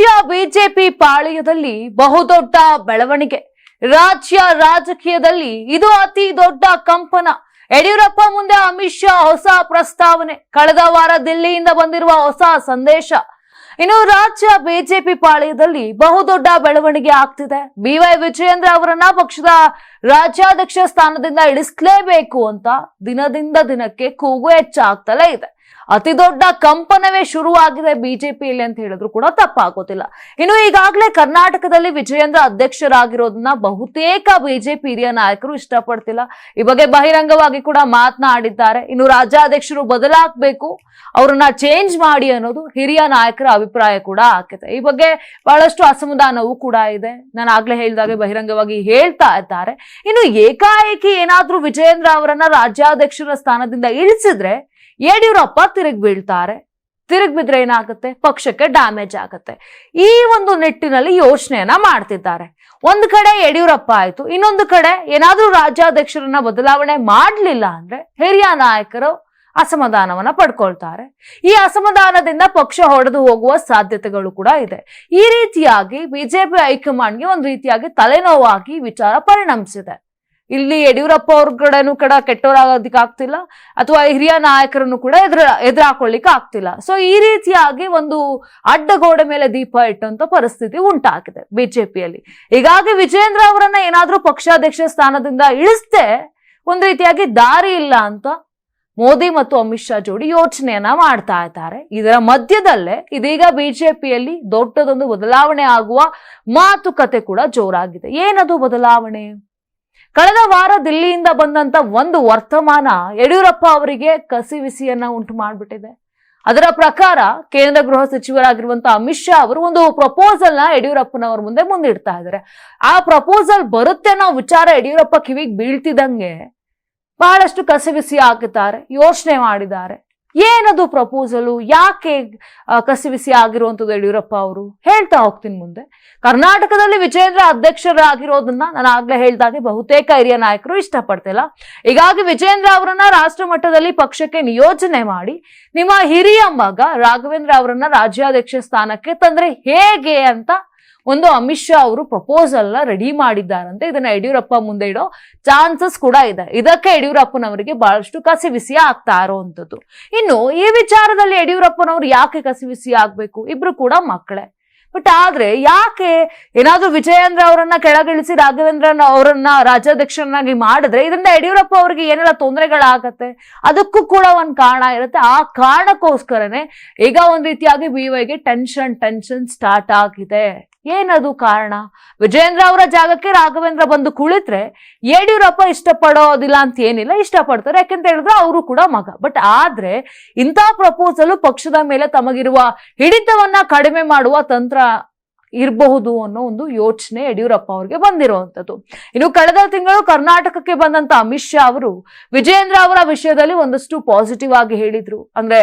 ರಾಜ್ಯ ಬಿಜೆಪಿ ಪಾಳಯದಲ್ಲಿ ಬಹುದೊಡ್ಡ ಬೆಳವಣಿಗೆ. ರಾಜ್ಯ ರಾಜಕೀಯದಲ್ಲಿ ಇದು ಅತಿ ದೊಡ್ಡ ಕಂಪನ. ಯಡಿಯೂರಪ್ಪ ಮುಂದೆ ಅಮಿತ್ ಶಾ ಹೊಸ ಪ್ರಸ್ತಾವನೆ. ಕಳೆದ ವಾರ ದಿಲ್ಲಿಯಿಂದ ಬಂದಿರುವ ಹೊಸ ಸಂದೇಶ. ಇನ್ನು ರಾಜ್ಯ ಬಿಜೆಪಿ ಪಾಳಯದಲ್ಲಿ ಬಹುದೊಡ್ಡ ಬೆಳವಣಿಗೆ ಆಗ್ತಿದೆ. ಬಿವೈ ವಿಜಯೇಂದ್ರ ಅವರನ್ನ ಪಕ್ಷದ ರಾಜ್ಯಾಧ್ಯಕ್ಷ ಸ್ಥಾನದಿಂದ ಇಳಿಸ್ಲೇಬೇಕು ಅಂತ ದಿನದಿಂದ ದಿನಕ್ಕೆ ಕೂಗು ಹೆಚ್ಚಾಗ್ತಲೇ ಇದೆ. ಅತಿ ದೊಡ್ಡ ಕಂಪನವೇ ಶುರುವಾಗಿದೆ ಬಿಜೆಪಿಯಲ್ಲಿ ಅಂತ ಹೇಳಿದ್ರು ಕೂಡ ತಪ್ಪಾಗೋದಿಲ್ಲ. ಇನ್ನು ಈಗಾಗಲೇ ಕರ್ನಾಟಕದಲ್ಲಿ ವಿಜಯೇಂದ್ರ ಅಧ್ಯಕ್ಷರಾಗಿರೋದನ್ನ ಬಹುತೇಕ ಬಿಜೆಪಿ ಹಿರಿಯ ನಾಯಕರು ಇಷ್ಟಪಡ್ತಿಲ್ಲ. ಈ ಬಗ್ಗೆ ಬಹಿರಂಗವಾಗಿ ಕೂಡ ಮಾತನಾಡಿದ್ದಾರೆ. ಇನ್ನು ರಾಜ್ಯಾಧ್ಯಕ್ಷರು ಬದಲಾಗಬೇಕು, ಅವ್ರನ್ನ ಚೇಂಜ್ ಮಾಡಿ ಅನ್ನೋದು ಹಿರಿಯ ನಾಯಕರ ಅಭಿಪ್ರಾಯ ಕೂಡ ಆಗಿದೆ. ಈ ಬಗ್ಗೆ ಬಹಳಷ್ಟು ಅಸಮಾಧಾನವೂ ಕೂಡ ಇದೆ. ನಾನು ಆಗ್ಲೇ ಹೇಳಿದಾಗೆ ಬಹಿರಂಗವಾಗಿ ಹೇಳ್ತಾ ಇದ್ದಾರೆ. ಇನ್ನು ಏಕಾಏಕಿ ಏನಾದ್ರೂ ವಿಜಯೇಂದ್ರ ಅವರನ್ನ ರಾಜ್ಯಾಧ್ಯಕ್ಷರ ಸ್ಥಾನದಿಂದ ಇಳಿಸಿದ್ರೆ ಯಡಿಯೂರಪ್ಪ ತಿರುಗಿ ಬೀಳ್ತಾರೆ. ತಿರುಗಿ ಬಿದ್ರೆ ಏನಾಗುತ್ತೆ? ಪಕ್ಷಕ್ಕೆ ಡ್ಯಾಮೇಜ್ ಆಗುತ್ತೆ. ಈ ಒಂದು ನಿಟ್ಟಿನಲ್ಲಿ ಯೋಚನೆಯನ್ನ ಮಾಡ್ತಿದ್ದಾರೆ. ಒಂದು ಕಡೆ ಯಡಿಯೂರಪ್ಪ ಆಯ್ತು, ಇನ್ನೊಂದು ಕಡೆ ಏನಾದ್ರೂ ರಾಜ್ಯಾಧ್ಯಕ್ಷರನ್ನ ಬದಲಾವಣೆ ಮಾಡ್ಲಿಲ್ಲ ಅಂದ್ರೆ ಹಿರಿಯ ನಾಯಕರು ಅಸಮಾಧಾನವನ್ನ ಪಡ್ಕೊಳ್ತಾರೆ. ಈ ಅಸಮಾಧಾನದಿಂದ ಪಕ್ಷ ಹೊಡೆದು ಹೋಗುವ ಸಾಧ್ಯತೆಗಳು ಕೂಡ ಇದೆ. ಈ ರೀತಿಯಾಗಿ ಬಿಜೆಪಿ ಹೈಕಮಾಂಡ್ಗೆ ಒಂದು ರೀತಿಯಾಗಿ ತಲೆನೋವಾಗಿ ವಿಚಾರ ಪರಿಣಮಿಸಿದೆ. ಇಲ್ಲಿ ಯಡಿಯೂರಪ್ಪ ಅವ್ರ ಕಡೆನೂ ಕೂಡ ಕೆಟ್ಟವರಾಗೋದಕ್ಕೆ ಆಗ್ತಿಲ್ಲ. ಅಥವಾ ಹಿರಿಯ ನಾಯಕರನ್ನು ಕೂಡ ಎದುರ ಎದುರಾಕೊಳ್ಳಿಕ್ಕೆ ಆಗ್ತಿಲ್ಲ. ಸೊ ಈ ರೀತಿಯಾಗಿ ಒಂದು ಅಡ್ಡಗೋಡೆ ಮೇಲೆ ದೀಪ ಇಟ್ಟಂತ ಪರಿಸ್ಥಿತಿ ಉಂಟಾಗಿದೆ ಬಿಜೆಪಿಯಲ್ಲಿ. ಹೀಗಾಗಿ ವಿಜೇಂದ್ರ ಅವರನ್ನ ಏನಾದ್ರೂ ಪಕ್ಷಾಧ್ಯಕ್ಷ ಸ್ಥಾನದಿಂದ ಇಳಿಸ್ತೆ ಒಂದು ರೀತಿಯಾಗಿ ದಾರಿ ಇಲ್ಲ ಅಂತ ಮೋದಿ ಮತ್ತು ಅಮಿತ್ ಶಾ ಜೋಡಿ ಯೋಚನೆಯನ್ನ ಮಾಡ್ತಾ ಇದ್ದಾರೆ. ಇದರ ಮಧ್ಯದಲ್ಲೇ ಇದೀಗ ಬಿಜೆಪಿಯಲ್ಲಿ ದೊಡ್ಡದೊಂದು ಬದಲಾವಣೆ ಆಗುವ ಮಾತುಕತೆ ಕೂಡ ಜೋರಾಗಿದೆ. ಏನದು ಬದಲಾವಣೆ? ಕಳೆದ ವಾರ ದಿಲ್ಲಿಯಿಂದ ಬಂದಂತ ಒಂದು ವರ್ತಮಾನ ಯಡಿಯೂರಪ್ಪ ಅವರಿಗೆ ಕಸಿವಿಸಿಯನ್ನ ಉಂಟು ಮಾಡಿಬಿಟ್ಟಿದೆ. ಅದರ ಪ್ರಕಾರ ಕೇಂದ್ರ ಗೃಹ ಸಚಿವರಾಗಿರುವಂತಹ ಅಮಿತ್ ಶಾ ಅವರು ಒಂದು ಪ್ರಪೋಸಲ್ನ ಯಡಿಯೂರಪ್ಪನವರ ಮುಂದೆ ಮುಂದಿಡ್ತಾ ಇದ್ದಾರೆ. ಆ ಪ್ರಪೋಸಲ್ ಬರುತ್ತೆ ಅನ್ನೋ ವಿಚಾರ ಯಡಿಯೂರಪ್ಪ ಕಿವಿಗೆ ಬೀಳ್ತಿದಂಗೆ ಬಹಳಷ್ಟು ಕಸಿವಿಸಿ ಹಾಕುತ್ತಾರೆ ಯೋಚನೆ ಮಾಡಿದ್ದಾರೆ. ಏನದು ಪ್ರಪೋಸಲು ಯಾಕೆ ಕಸಿವಿಸಿ ಆಗಿರುವಂಥದ್ದು ಯಡಿಯೂರಪ್ಪ ಅವರು? ಹೇಳ್ತಾ ಹೋಗ್ತೀನಿ ಮುಂದೆ. ಕರ್ನಾಟಕದಲ್ಲಿ ವಿಜೇಂದ್ರ ಅಧ್ಯಕ್ಷರಾಗಿರೋದನ್ನ ನಾನು ಆಗ್ಲೇ ಹೇಳ್ದಾಗೆ ಬಹುತೇಕ ಹಿರಿಯ ನಾಯಕರು ಇಷ್ಟಪಡ್ತಿಲ್ಲ. ಹೀಗಾಗಿ ವಿಜೇಂದ್ರ ಅವರನ್ನ ರಾಷ್ಟ್ರ ಮಟ್ಟದಲ್ಲಿ ಪಕ್ಷಕ್ಕೆ ನಿಯೋಜನೆ ಮಾಡಿ, ನಿಮ್ಮ ಹಿರಿಯ ಮಗ ರಾಘವೇಂದ್ರ ಅವರನ್ನ ರಾಜ್ಯಾಧ್ಯಕ್ಷ ಸ್ಥಾನಕ್ಕೆ ತಂದ್ರೆ ಹೇಗೆ ಅಂತ ಒಂದು ಅಮಿತ್ ಶಾ ಅವರು ಪ್ರಪೋಸಲ್ನ ರೆಡಿ ಮಾಡಿದ್ದಾರಂತೆ. ಇದನ್ನ ಯಡಿಯೂರಪ್ಪ ಮುಂದೆ ಇಡೋ ಚಾನ್ಸಸ್ ಕೂಡ ಇದೆ. ಇದಕ್ಕೆ ಯಡಿಯೂರಪ್ಪನವರಿಗೆ ಬಹಳಷ್ಟು ಕಸಿವಿಸಿ ಆಗ್ತಾ ಇರೋವಂಥದ್ದು. ಇನ್ನು ಈ ವಿಚಾರದಲ್ಲಿ ಯಡಿಯೂರಪ್ಪನವರು ಯಾಕೆ ಕಸಿವಿಸಿ ಆಗ್ಬೇಕು? ಇಬ್ರು ಕೂಡ ಮಕ್ಕಳೇ. ಬಟ್ ಆದ್ರೆ ಯಾಕೆ ಏನಾದ್ರೂ ವಿಜಯೇಂದ್ರ ಅವರನ್ನ ಕೆಳಗಿಳಿಸಿ ರಾಘವೇಂದ್ರ ಅವರನ್ನ ರಾಜ್ಯಾಧ್ಯಕ್ಷರನ್ನಾಗಿ ಮಾಡಿದ್ರೆ ಇದರಿಂದ ಯಡಿಯೂರಪ್ಪ ಅವರಿಗೆ ಏನೆಲ್ಲ ತೊಂದರೆಗಳಾಗತ್ತೆ? ಅದಕ್ಕೂ ಕೂಡ ಒಂದು ಕಾರಣ ಇರುತ್ತೆ. ಆ ಕಾರಣಕ್ಕೋಸ್ಕರನೇ ಈಗ ಒಂದ್ ರೀತಿಯಾಗಿ ಬಿ ವೈಗೆ ಟೆನ್ಷನ್ ಟೆನ್ಷನ್ ಸ್ಟಾರ್ಟ್ ಆಗಿದೆ. ಏನದು ಕಾರಣ? ವಿಜಯೇಂದ್ರ ಅವರ ಜಾಗಕ್ಕೆ ರಾಘವೇಂದ್ರ ಬಂದು ಕುಳಿತ್ರೆ ಯಡಿಯೂರಪ್ಪ ಇಷ್ಟಪಡೋದಿಲ್ಲ ಅಂತ ಏನಿಲ್ಲ, ಇಷ್ಟಪಡ್ತಾರೆ. ಯಾಕೆಂತ ಹೇಳಿದ್ರೆ ಅವರು ಕೂಡ ಮಗ. ಬಟ್ ಆದ್ರೆ ಇಂಥ ಪ್ರಪೋಸಲ್ ಪಕ್ಷದ ಮೇಲೆ ತಮಗಿರುವ ಹಿಡಿತವನ್ನ ಕಡಿಮೆ ಮಾಡುವ ತಂತ್ರ ಇರಬಹುದು ಅನ್ನೋ ಒಂದು ಯೋಚನೆ ಯಡಿಯೂರಪ್ಪ ಅವರಿಗೆ ಬಂದಿರುವಂಥದ್ದು. ಇನ್ನು ಕಳೆದ ತಿಂಗಳು ಕರ್ನಾಟಕಕ್ಕೆ ಬಂದಂತ ಅಮಿತ್ ಶಾ ಅವರು ವಿಜಯೇಂದ್ರ ಅವರ ವಿಷಯದಲ್ಲಿ ಒಂದಷ್ಟು ಪಾಸಿಟಿವ್ ಆಗಿ ಹೇಳಿದ್ರು. ಅಂದ್ರೆ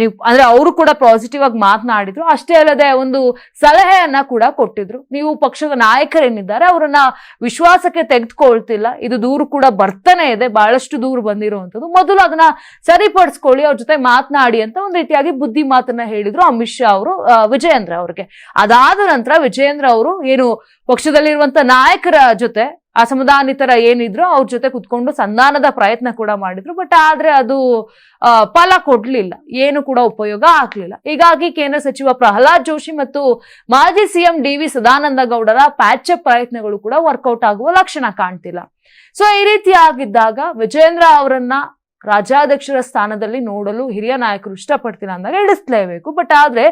ನೀವು, ಅಂದ್ರೆ ಅವರು ಕೂಡ ಪಾಸಿಟಿವ್ ಆಗಿ ಮಾತನಾಡಿದ್ರು. ಅಷ್ಟೇ ಅಲ್ಲದೆ ಒಂದು ಸಲಹೆಯನ್ನ ಕೂಡ ಕೊಟ್ಟಿದ್ರು. ನೀವು ಪಕ್ಷದ ನಾಯಕರೇನಿದ್ದಾರೆ ಅವರನ್ನ ವಿಶ್ವಾಸಕ್ಕೆ ತೆಗೆದುಕೊಳ್ತಿಲ್ಲ. ಇದು ದೂರು ಕೂಡ ಬರ್ತಾನೆ ಇದೆ. ಬಹಳಷ್ಟು ದೂರು ಬಂದಿರುವಂತದ್ದು ಮೊದಲು ಅದನ್ನ ಸರಿಪಡಿಸ್ಕೊಳ್ಳಿ, ಅವ್ರ ಜೊತೆ ಮಾತನಾಡಿ ಅಂತ ಒಂದು ರೀತಿಯಾಗಿ ಬುದ್ಧಿ ಮಾತನ್ನ ಹೇಳಿದ್ರು ಅಮಿತ್ ಶಾ ಅವರು ವಿಜಯೇಂದ್ರ ಅವ್ರಿಗೆ. ಅದಾದ ನಂತರ ವಿಜಯೇಂದ್ರ ಅವರು ಏನು ಪಕ್ಷದಲ್ಲಿರುವಂತ ನಾಯಕರ ಜೊತೆ ಅಸಮಾಧಾನಿತರ ಏನಿದ್ರು ಅವ್ರ ಜೊತೆ ಕುತ್ಕೊಂಡು ಸಂಧಾನದ ಪ್ರಯತ್ನ ಕೂಡ ಮಾಡಿದ್ರು. ಬಟ್ ಆದ್ರೆ ಅದು ಫಲ ಕೊಡ್ಲಿಲ್ಲ. ಏನು ಕೂಡ ಉಪಯೋಗ ಆಗ್ಲಿಲ್ಲ. ಹೀಗಾಗಿ ಕೇಂದ್ರ ಸಚಿವ ಪ್ರಹ್ಲಾದ್ ಜೋಶಿ ಮತ್ತು ಮಾಜಿ ಸಿಎಂ ಡಿ ವಿ ಸದಾನಂದ ಗೌಡರ ಪ್ಯಾಚಪ್ ಪ್ರಯತ್ನಗಳು ಕೂಡ ವರ್ಕೌಟ್ ಆಗುವ ಲಕ್ಷಣ ಕಾಣ್ತಿಲ್ಲ. ಸೊ ಈ ರೀತಿ ಆಗಿದ್ದಾಗ ವಿಜಯೇಂದ್ರ ಅವರನ್ನ ರಾಜ್ಯಾಧ್ಯಕ್ಷರ ಸ್ಥಾನದಲ್ಲಿ ನೋಡಲು ಹಿರಿಯ ನಾಯಕರು ಇಷ್ಟಪಡ್ತಿಲ್ಲ ಅಂದಾಗ ಇಳಿಸ್ಲೇಬೇಕು ಬಟ್ ಆದ್ರೆ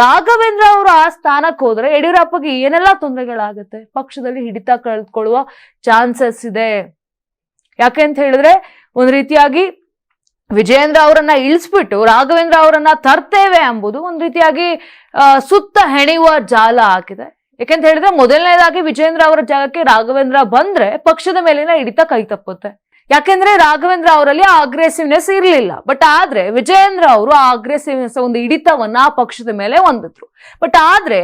ರಾಘವೇಂದ್ರ ಅವರು ಆ ಸ್ಥಾನಕ್ಕೆ ಹೋದ್ರೆ ಯಡಿಯೂರಪ್ಪಗೆ ಏನೆಲ್ಲ ತೊಂದರೆಗಳಾಗುತ್ತೆ? ಪಕ್ಷದಲ್ಲಿ ಹಿಡಿತ ಕಳೆದುಕೊಳ್ಳುವ ಚಾನ್ಸಸ್ ಇದೆ. ಯಾಕೆ ಅಂತ ಹೇಳಿದ್ರೆ ಒಂದು ರೀತಿಯಾಗಿ ವಿಜಯೇಂದ್ರ ಅವರನ್ನ ಇಳಿಸ್ಬಿಟ್ಟು ರಾಘವೇಂದ್ರ ಅವರನ್ನ ತರ್ತೇವೆ ಎಂಬುದು ಒಂದು ರೀತಿಯಾಗಿ ಸುತ್ತ ಹೆಣೆಯುವ ಜಾಲ ಆಗಿದೆ ಯಾಕೆಂತ ಹೇಳಿದ್ರೆ ಮೊದಲನೇದಾಗಿ ವಿಜೇಂದ್ರ ಅವರ ಜಾಗಕ್ಕೆ ರಾಘವೇಂದ್ರ ಬಂದ್ರೆ ಪಕ್ಷದ ಮೇಲಿನ ಹಿಡಿತ ಕೈ ತಪ್ಪುತ್ತೆ. ಯಾಕೆಂದ್ರೆ ರಾಘವೇಂದ್ರ ಅವರಲ್ಲಿ ಆ ಅಗ್ರೆಸಿವ್ನೆಸ್ ಇರಲಿಲ್ಲ. ಬಟ್ ಆದ್ರೆ ವಿಜಯೇಂದ್ರ ಅವರು ಆ ಅಗ್ರೆಸಿವ್ನೆಸ್ ಒಂದು ಹಿಡಿತವನ್ನ ಆ ಪಕ್ಷದ ಮೇಲೆ ಹೊಂದಿದ್ರು. ಬಟ್ ಆದ್ರೆ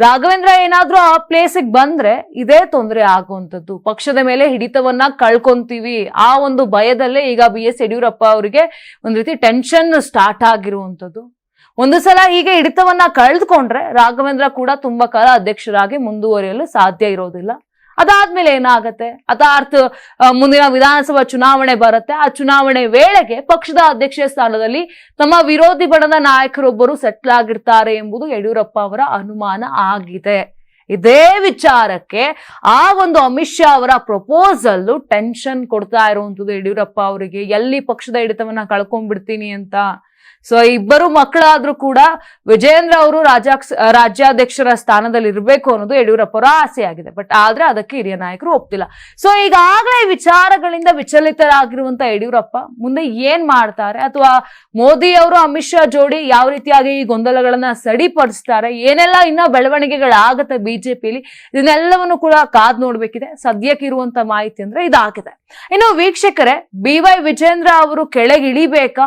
ರಾಘವೇಂದ್ರ ಏನಾದ್ರೂ ಆ ಪ್ಲೇಸಿಗೆ ಬಂದ್ರೆ ಇದೇ ತೊಂದರೆ ಆಗುವಂಥದ್ದು. ಪಕ್ಷದ ಮೇಲೆ ಹಿಡಿತವನ್ನ ಕಳ್ಕೊಂತೀವಿ. ಆ ಒಂದು ಭಯದಲ್ಲೇ ಈಗ ಬಿ ಎಸ್ ಯಡಿಯೂರಪ್ಪ ಅವರಿಗೆ ಒಂದು ರೀತಿ ಟೆನ್ಷನ್ ಸ್ಟಾರ್ಟ್ ಆಗಿರುವಂಥದ್ದು. ಒಂದು ಸಲ ಹೀಗೆ ಹಿಡಿತವನ್ನ ಕಳೆದುಕೊಂಡ್ರೆ ರಾಘವೇಂದ್ರ ಕೂಡ ತುಂಬಾ ಕಾಲ ಅಧ್ಯಕ್ಷರಾಗಿ ಮುಂದುವರಿಯಲು ಸಾಧ್ಯ ಇರೋದಿಲ್ಲ. ಅದಾದ್ಮೇಲೆ ಏನಾಗತ್ತೆ? ಅದಾರ್ಥ ಮುಂದಿನ ವಿಧಾನಸಭಾ ಚುನಾವಣೆ ಬರುತ್ತೆ. ಆ ಚುನಾವಣೆ ವೇಳೆಗೆ ಪಕ್ಷದ ಅಧ್ಯಕ್ಷ ಸ್ಥಾನದಲ್ಲಿ ತಮ್ಮ ವಿರೋಧಿ ಬಣದ ನಾಯಕರೊಬ್ಬರು ಸೆಟ್ಲ್ ಆಗಿರ್ತಾರೆ ಎಂಬುದು ಯಡಿಯೂರಪ್ಪ ಅವರ ಅನುಮಾನ ಆಗಿದೆ. ಇದೇ ವಿಚಾರಕ್ಕೆ ಆ ಒಂದು ಅಮಿತ್ ಶಾ ಅವರ ಪ್ರಪೋಸಲ್ ಟೆನ್ಷನ್ ಕೊಡ್ತಾ ಇರುವಂತದ್ದು ಯಡಿಯೂರಪ್ಪ ಅವರಿಗೆ. ಎಲ್ಲಿ ಪಕ್ಷದ ಹಿಡಿತವನ್ನ ಕಳ್ಕೊಂಡ್ಬಿಡ್ತೀನಿ ಅಂತ ಸೊ ಇಬ್ಬರು ಮಕ್ಕಳಾದ್ರೂ ಕೂಡ ವಿಜೇಂದ್ರ ಅವರು ರಾಜಾಕ್ಷ ರಾಜ್ಯಾಧ್ಯಕ್ಷರ ಸ್ಥಾನದಲ್ಲಿ ಇರಬೇಕು ಅನ್ನೋದು ಯಡಿಯೂರಪ್ಪರ ಆಸೆಯಾಗಿದೆ. ಆಸೆ ಬಟ್ ಆದ್ರೆ ಅದಕ್ಕೆ ಹಿರಿಯ ನಾಯಕರು ಒಪ್ತಿಲ್ಲ. ಸೊ ಈಗಾಗಲೇ ವಿಚಾರಗಳಿಂದ ವಿಚಲಿತರಾಗಿರುವಂತ ಯಡಿಯೂರಪ್ಪ ಮುಂದೆ ಏನ್ ಮಾಡ್ತಾರೆ? ಅಥವಾ ಮೋದಿ ಅವರು ಅಮಿತ್ ಶಾ ಜೋಡಿ ಯಾವ ರೀತಿಯಾಗಿ ಈ ಗೊಂದಲಗಳನ್ನ ಸಡಿಪಡಿಸ್ತಾರೆ? ಏನೆಲ್ಲ ಇನ್ನ ಬೆಳವಣಿಗೆಗಳಾಗತ್ತೆ ಬಿಜೆಪಿಲಿ? ಇದನ್ನೆಲ್ಲವನ್ನು ಕೂಡ ಕಾದ್ ನೋಡ್ಬೇಕಿದೆ. ಸದ್ಯಕ್ಕೆ ಇರುವಂತ ಮಾಹಿತಿ ಅಂದ್ರೆ ಇದಾಗಿದೆ. ಇನ್ನು ವೀಕ್ಷಕರೇ, ಬಿ ವೈ ವಿಜೇಂದ್ರ ಅವರು ಕೆಳಗೆ ಇಳಿಬೇಕಾ